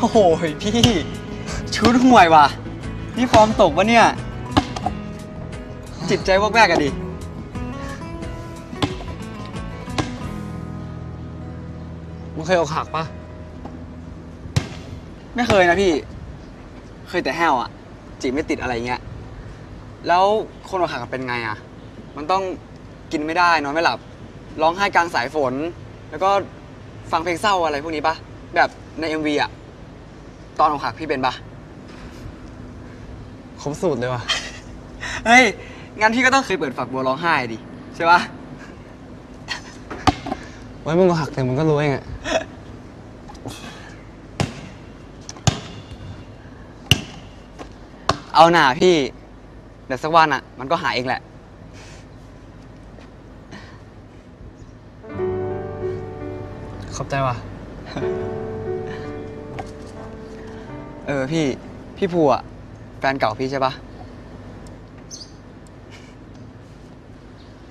โอ้โหพี่ชุดห่วยว่ะนี่ฟอร์มตกวะเนี่ย จิตใจวอกแวกอะดิ มึงเคยอกหักปะไม่เคยนะพี่ เคยแต่แห้วอะจีบไม่ติดอะไรเงี้ย แล้วคนอกหักเป็นไงอะมันต้องกินไม่ได้นอนไม่หลับ ร้องไห้กลางสายฝน แล้วก็ฟังเพลงเศร้าอะไรพวกนี้ปะแบบใน MV อะ ตอนอกหักพี่เป็นปะครบสูตรเลยว่ะ เฮ้ย งั้นพี่ก็ต้องเคยเปิดฝักบัวร้องไห้ดิ ใช่ปะไว้มึงอกหักแต่มึงก็รู้เองอะเอาหน่าพี่ เดี๋ยวสักวันอะมันก็หายเองแหละ ขอบใจว่ะ เออพี่ พี่ภูอะแฟนเก่าพี่ใช่ปะ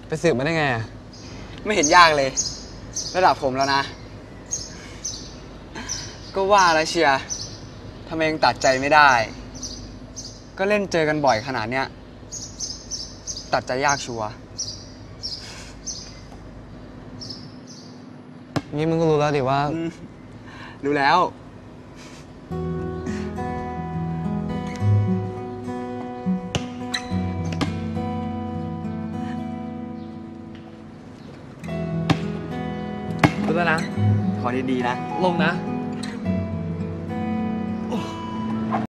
ไปสืบมาได้ไงอะไม่เห็นยากเลย ระดับผมแล้วนะ ก็ว่าแล้วเชียร์ทำไมยังตัดใจไม่ได้ ก็เล่นเจอกันบ่อยขนาดเนี้ย ตัดใจยากชัวร์งี้มึงก็รู้แล้วดิว่า อืมรู้แล้ว รู้แล้วนะ ขอดีๆนะ ลงนะ